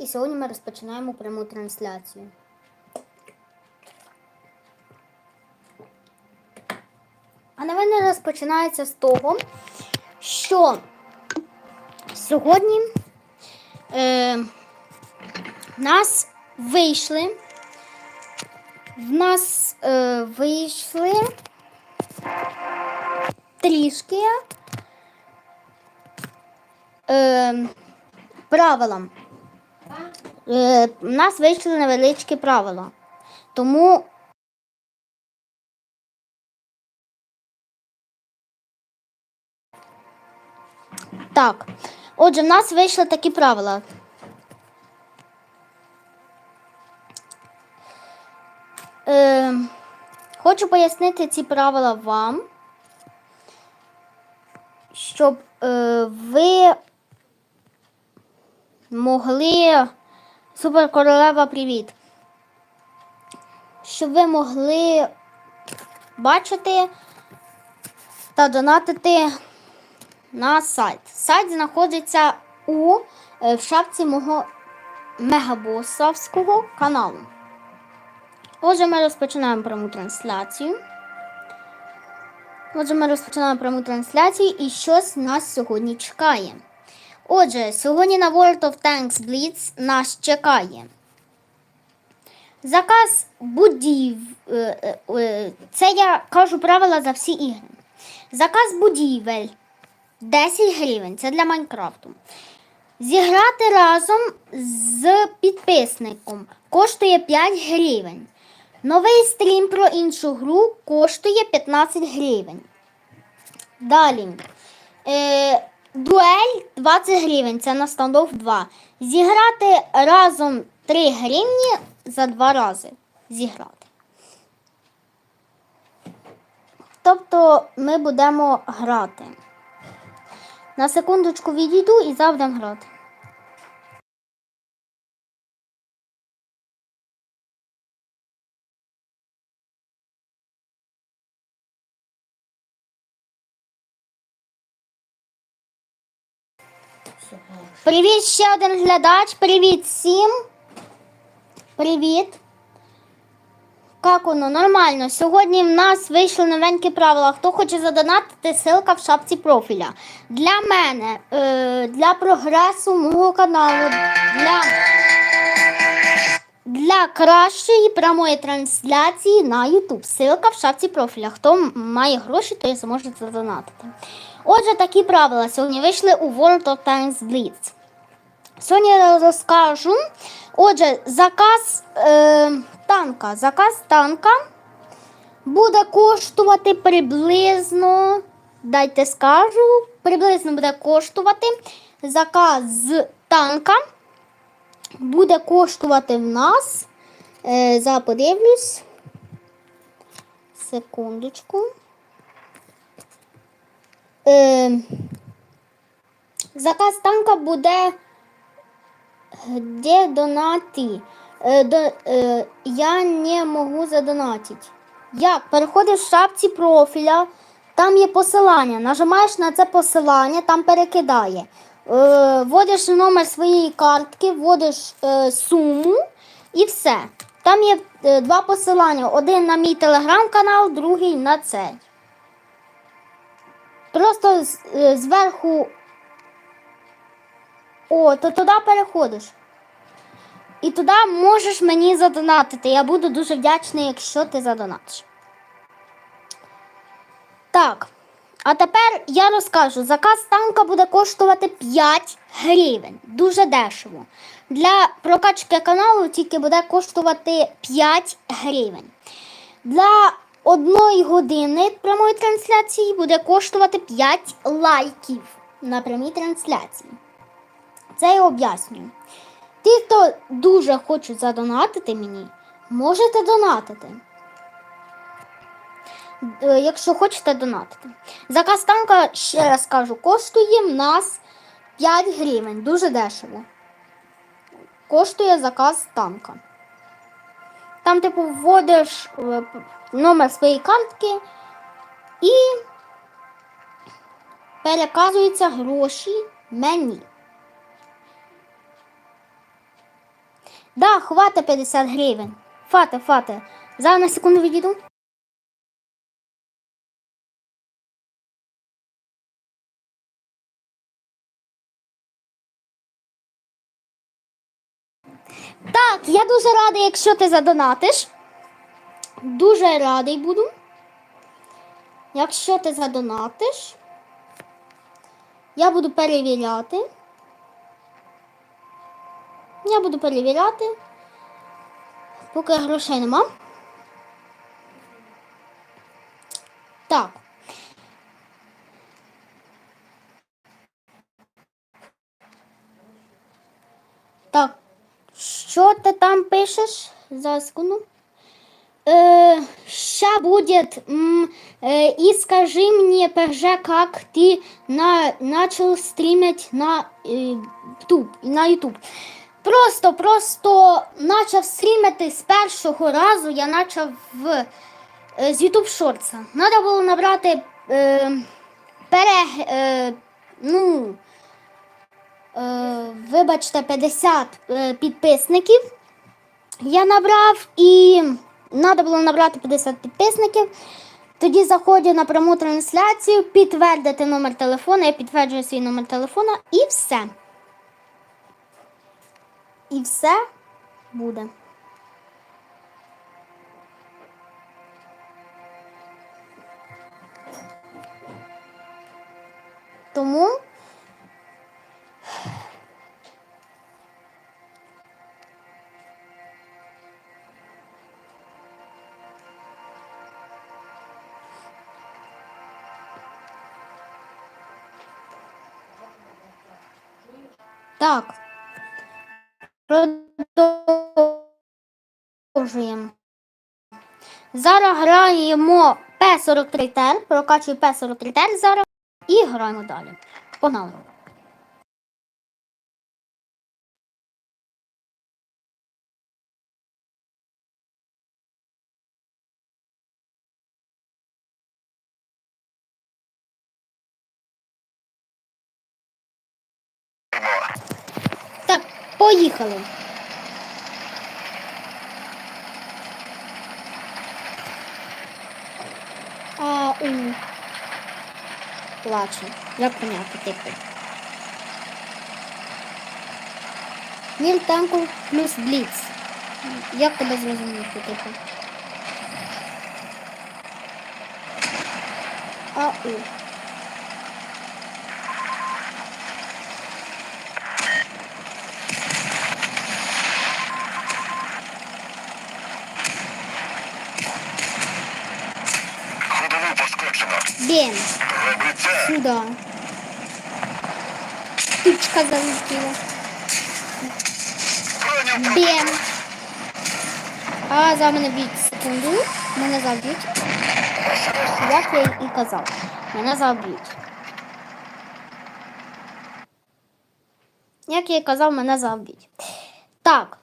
І сьогодні ми розпочинаємо пряму трансляцію. А новини розпочинається з того, що сьогодні е, нас вийшли. В нас е, вийшли трішки е, правила. Е, в нас вийшли невеличкі правила. Тому так. Отже, в нас вийшли такі правила. Е, хочу пояснити ці правила вам, щоб е, ви могли. Суперкоролева, привіт. Щоб ви могли бачити та донатити на сайт. Сайт знаходиться у е, в шапці мого мегабосовського каналу. Отже, ми розпочинаємо пряму трансляцію. Отже, ми розпочинаємо пряму трансляцію і щось нас сьогодні чекає. Отже, сьогодні на World of Tanks Blitz нас чекає. Заказ будів. е, е, е, Це я кажу правила за всі ігри. Заказ будівель 10 гривень. Це для Майнкрафту. Зіграти разом з підписником коштує 5 гривень. Новий стрім про іншу гру коштує 15 гривень. Далі. Дуель 20 гривень. Це на стандов 2. Зіграти разом 3 гривні за 2 рази. Зіграти. Тобто ми будемо грати. На секундочку відійду і завдам грати. Привіт, ще один глядач. Привіт всім. Привіт. Як воно? Нормально. Сьогодні в нас вийшли новенькі правила. Хто хоче задонатити, ссылка в шапці профіля. Для мене, е, для прогресу мого каналу, для, для кращої прямої трансляції на YouTube. Ссылка в шапці профіля. Хто має гроші, той зможе задонатити. Отже, такі правила сьогодні вийшли у World of Tanks Blitz. Сьогодні я розкажу. Отже, заказ е, танка. Заказ танка буде коштувати приблизно, дайте скажу, приблизно буде коштувати заказ з танка. Буде коштувати в нас. Е, за подивлюсь. Секундочку. Е, заказ танка буде де донати? Е, до, е, я не можу задонатити. Як? Переходиш в шапці профіля, там є посилання. Нажимаєш на це посилання, там перекидає. Е, вводиш номер своєї картки, вводиш е, суму і все. Там є е, два посилання: один на мій телеграм-канал, другий на цей. Просто е, зверху. О, то туди переходиш. І туди можеш мені задонатити. Я буду дуже вдячний, якщо ти задонатиш. Так. А тепер я розкажу: заказ танка буде коштувати 5 гривень. Дуже дешево. Для прокачки каналу тільки буде коштувати 5 гривень. Для одної години прямої трансляції буде коштувати 5 лайків на прямій трансляції. Це я об'яснюю. Ті, хто дуже хочуть задонатити мені, можете донатити. Е, Якщо хочете донатити. Заказ танка, ще раз кажу, коштує в нас 5 гривень. Дуже дешево. Коштує заказ танка. Там, типу, вводиш е, номер своєї картки і переказуються гроші мені. Да, хвата 50 гривень. Фате, фате. Зараз на секунду відійду. Так, я дуже радий, якщо ти задонатиш. Дуже радий буду. Якщо ти задонатиш, я буду перевіряти. Я буду перевіряти, поки грошей нема. Так. Так, що ти там пишеш? За секунду. Э, ща будет. м, э, и скажи мне, ПЖ, как ты на, начал стримить на, э, YouTube, на YouTube. Просто, просто почав стрімити з першого разу, я почав в, е, з YouTube Shorts. Треба було набрати е, пере, е, ну, е, вибачте, 50 е, підписників. Я набрав і треба було набрати 50 підписників. Тоді заходжу на пряму трансляцію, підтвердити номер телефона, я підтверджую свій номер телефона і все. І все буде. Тому так. Продовжуємо. Зараз граємо П-43 тер, прокачую П-43 тер зараз і граємо далі. Погнали. Так, поїхали. А, у. Плаче. Як поняти, типу. Мір танку плюс бліц. Як тебе зрозуміти, типу? А, у. Ходову пошкоджено. Бем. Роби це. Сюда. Птичка залетіла. Бем. А за мене б'ють секунду. Мене заб'ють. Як я і казав. Мене заб'ють. Як я і казав, мене заб'ють. Так.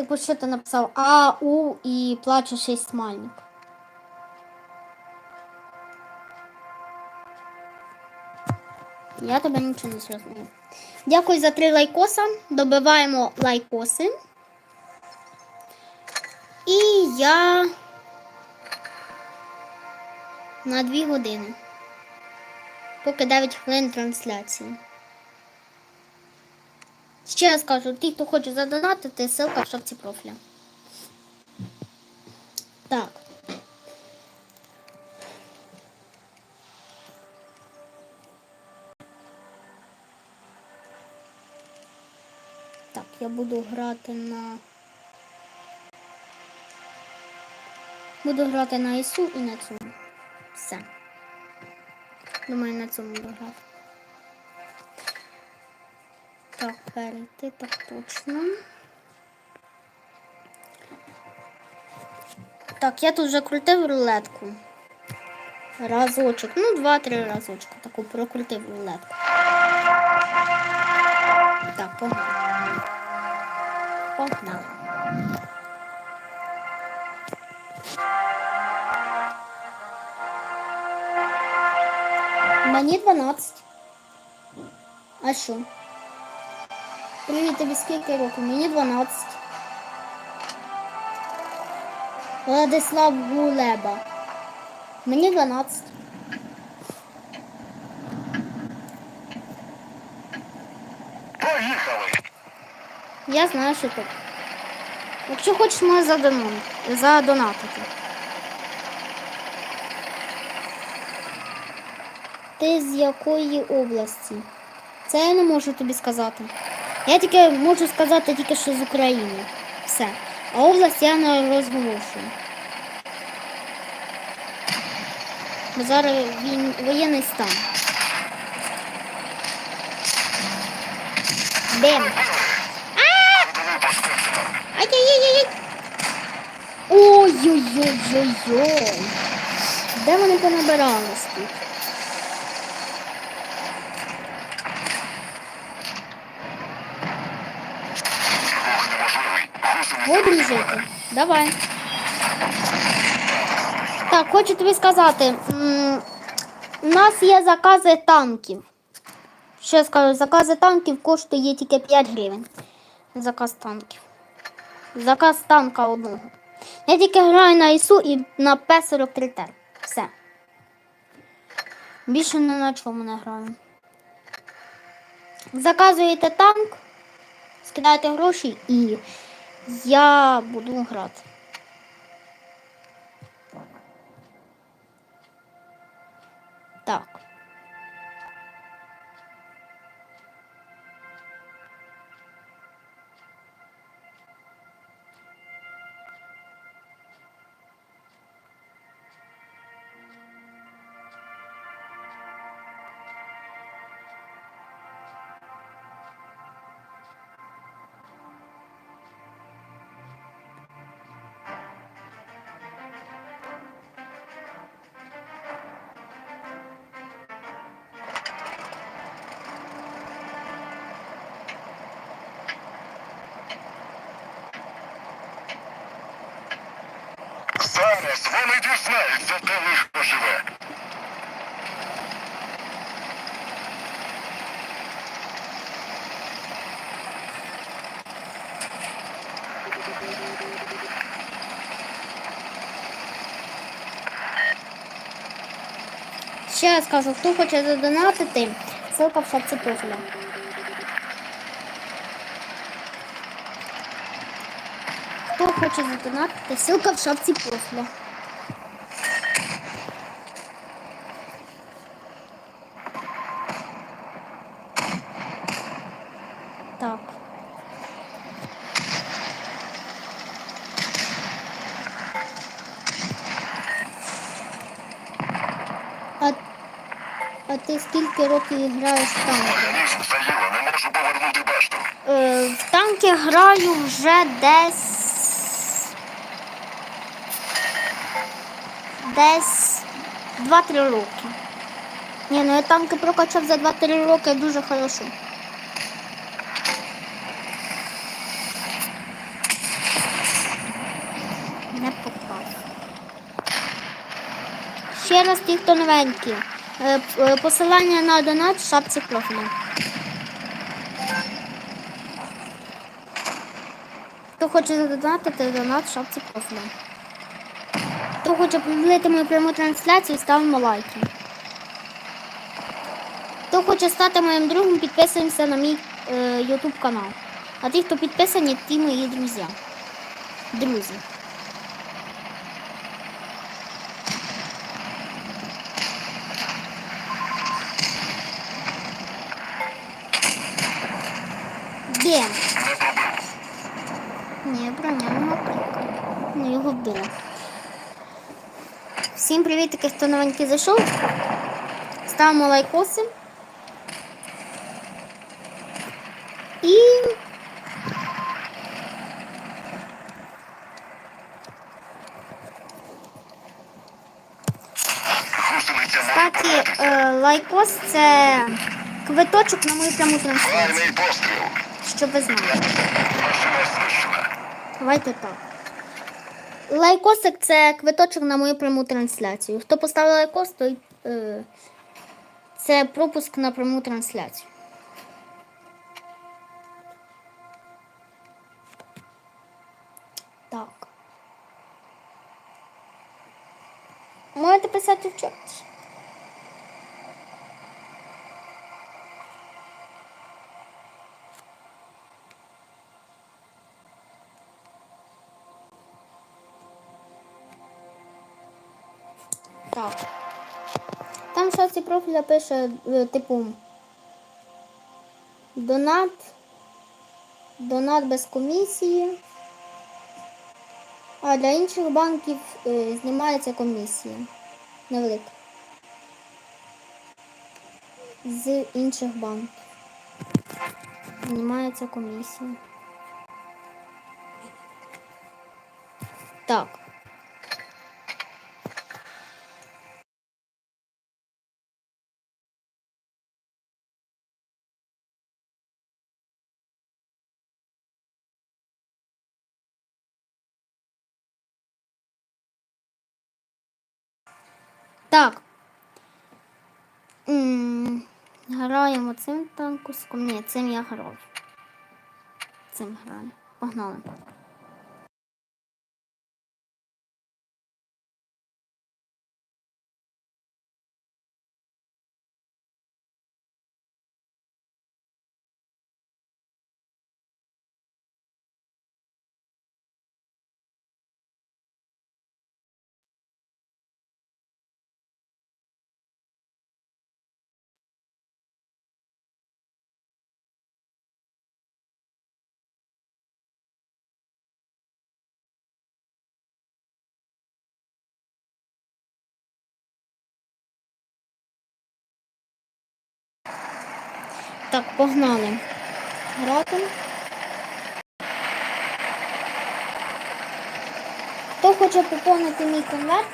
Типу, що ти написав А, У і плаче шість смайлик. Я тебе нічого не зрозумів. Дякую за три лайкоса. Добиваємо лайкоси. І я на 2 години. Поки 9 хвилин трансляції. Ще раз кажу, ті, хто хоче задонатити, ссылка в шапці профіля. Так. Так, я буду грати на. Буду грати на ІСУ і на цьому. Все. Думаю, на цьому буду грати. Перейти, так точно. Так, я тут вже крутив рулетку. Разочок. Ну, два-три разочка. Таку прокрутив рулетку. Так, погнали. Погнали. Мені 12. А що? Привіт, тобі скільки років? Мені 12. Владислав Гулеба. Мені 12. Поїхали! Я знаю, що тут. Якщо хочеш, можеш задонати. задонатити. Ти з якої області? Це я не можу тобі сказати. Я тільки можу сказати тільки, що з України. Все. А область я не розголошую. Бо зараз він, воєнний стан. Бем! Ай-яй-яй-яй. Ой-ой-ой-ой-ой. Де вони понабирались тут? Рух жити. Давай. Так, хочу тобі сказати. У нас є закази танків. Що скажу, закази танків коштує тільки 5 гривень. Заказ танків. Заказ танка одного. Я тільки граю на ІСУ і на П-43Т. Все. Більше ні на чому не граю. Заказуєте танк, скидаєте гроші і я буду грати. Так. Зараз вони дізнаються, де лихо живе. Ще раз кажу, хто хоче задонатити, ссылка в шапці профіля. Хто хоче задонатити, ссылка в шапці профіля. Так. А, а ти скільки років граєш в танки? Е, в танки граю вже десь. Десь 2-3 роки. Ні, ну я танки прокачав за 2-3 роки дуже хорошо. Не попав. Ще раз ті, хто новенькі. Е, е, Посилання на донат в шапці профіля. Хто хоче задонатити, донат в шапці профіля. Хто хоче подивити мою пряму трансляцію, ставимо лайки. Хто хоче стати моїм другом, підписуємося на мій е, YouTube канал. А ті, хто підписані, ті мої друзі. Друзі. Де? Ні, броня. Ну його вбили. Всім привіт, таки, хто новенький зайшов. Ставимо лайкоси. І Кстати, е, лайкос це квиточок на мою пряму трансляцію, щоб ви знали. Давайте так. Лайкосик це квиточок на мою пряму трансляцію. Хто поставив лайкос, той е, це пропуск на пряму трансляцію. Так. Можете писати в чат. В пише, е, типу, донат. Донат без комісії. А для інших банків е, знімається комісія. Невелика. З інших банків. Знімається комісія. Так. Так. М, Граємо цим танкуском. Ні, цим я грав. Цим граю. Погнали. Так, погнали. Грати. Хто хоче поповнити мій конверт?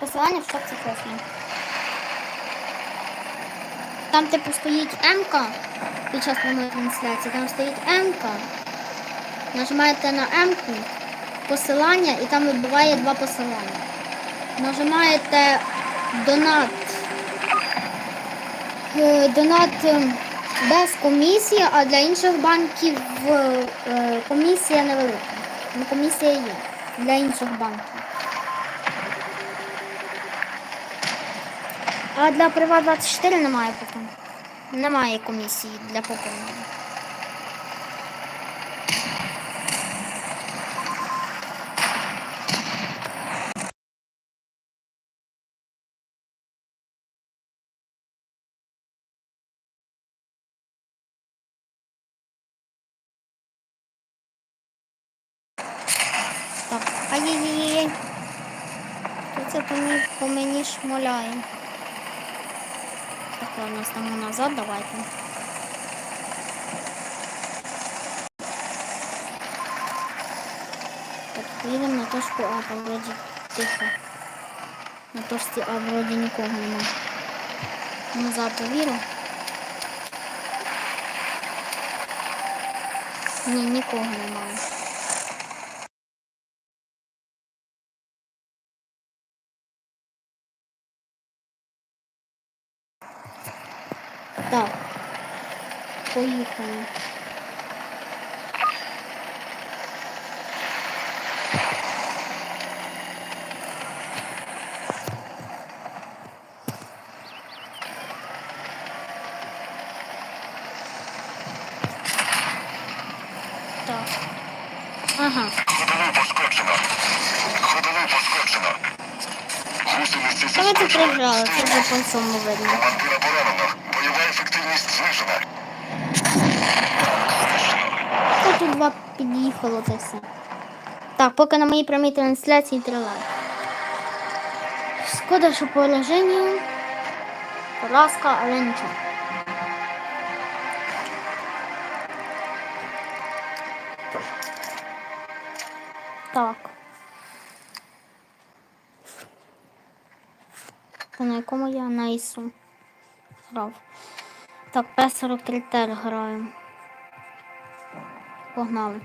Посилання в шапці профілю. Там, типу, стоїть М-ка під час прямої трансляції, там стоїть М-ка. Нажимаєте на М-ку, посилання, і там вибиває два посилання. Нажимаєте донат. Е, Донат е, без комісії, а для інших банків е, комісія невелика. Ну, комісія є для інших банків. А для Приват 24 немає поки. Немає комісії для поповнення. Так, ай-яй-яй-яй. Хто це по мені, по мені шмоляє? Так, ладно, стану назад, давайте. Так, поїдемо на точку А, там вроді тихо. На точці А вроді нікого нема. Назад повіру. Ні, нікого немає. Так. Поїхали. Так. Ага. Ходову пошкоджено. Ходову пошкоджено. Гусениці зі Давайте скотчем. програли, це вже по всьому видно. Командира під'їхало це все. Так, поки на моїй прямій трансляції триває. Шкода, що положення. Поразка, але нічого. Так. Та на якому я на ІСу грав. Так, П-43 тер граємо. Погнали.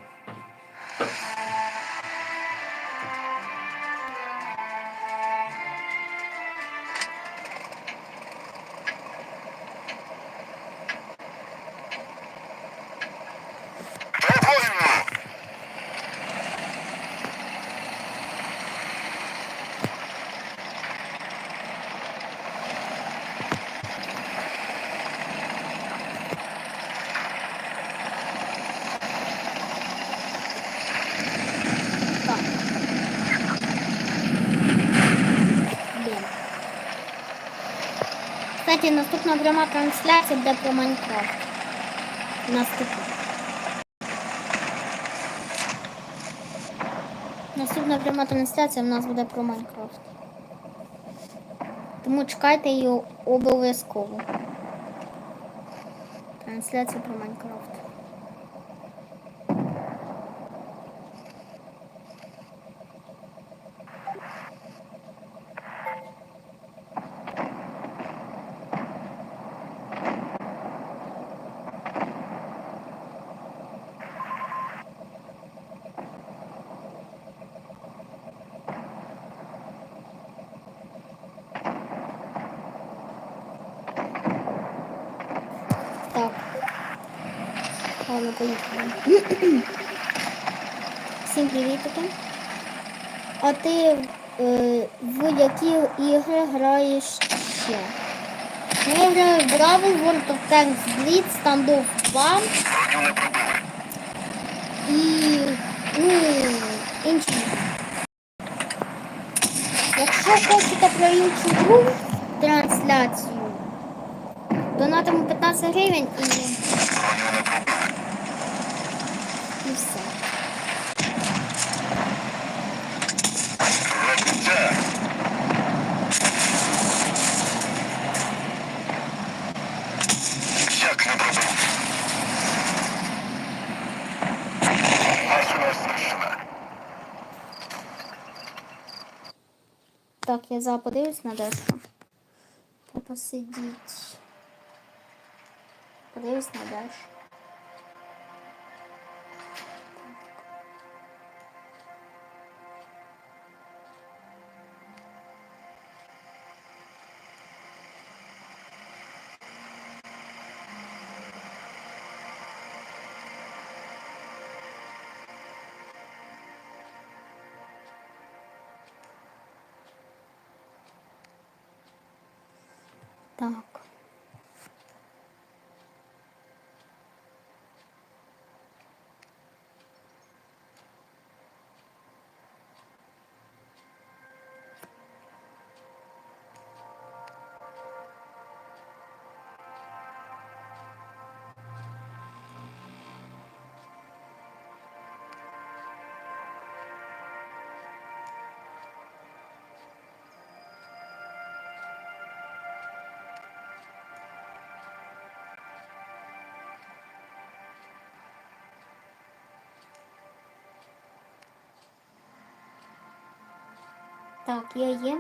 Кстати, наступна пряма трансляція буде про Майнкрафт. Наступна. Наступна пряма трансляція в нас буде про Майнкрафт. Тому чекайте її обов'язково. Трансляція про Майнкрафт. Так. Ладно, поїхали. Всім привітики. А ти е, в які ігри граєш ще? Я граю в Бравл, World of Tanks Blitz, Standoff 2 Броню і ну, інші. Якщо хочете про іншу гру трансляцію, донатимо 15 гривень і. І все. Як не пробив? Машина знищена. Так, я зараз подивлюсь на дещо. Посидіть. Подивлюсь на дещо. Так, я є.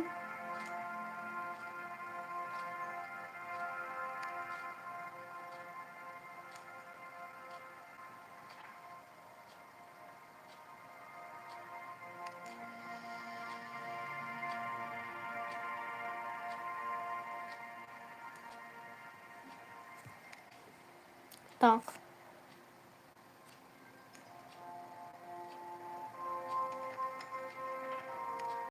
Так.